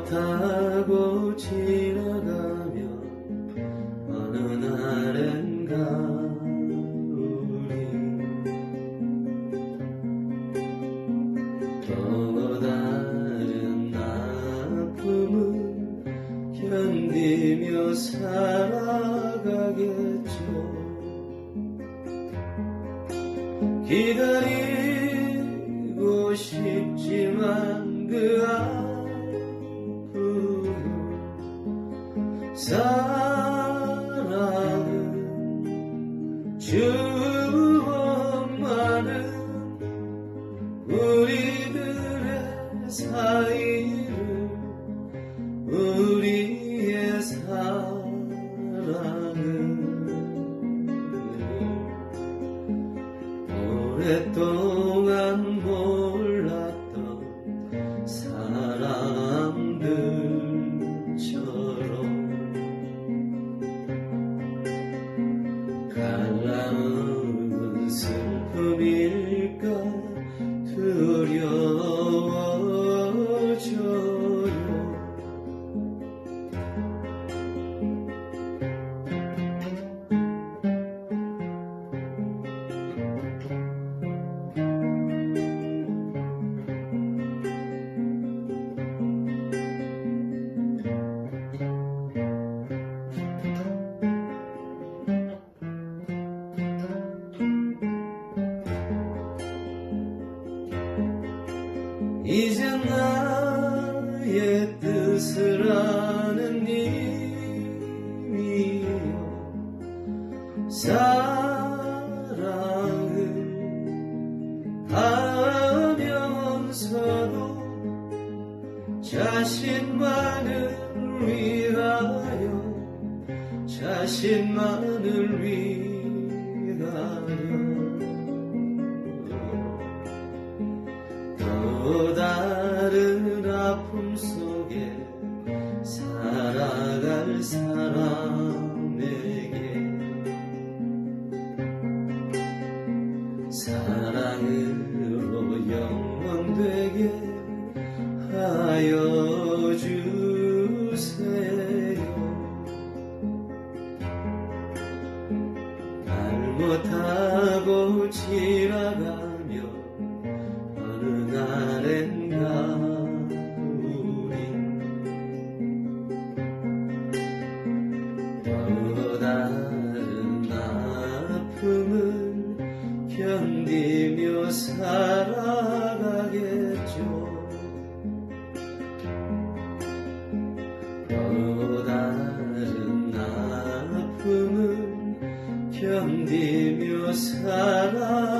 말 못하고 지나가며 어느 날엔가 우리 또 다른 아픔은 견디며 살아가겠죠. 기다리고 싶지만 그아 사랑은 주먹만은 우리들의 사이를 우리의 사랑은 오랫동안 이제 나의 뜻을 아는 님이여 사랑을 하면서도 자신만을 위하여 자신만을 위하여 살아갈 사람에게 사랑으로 영원되게 하여 주세요. 말 못하고 지나가며 어느 날엔 살아가겠죠. 또 다른 아픔을 견디며 살아가겠죠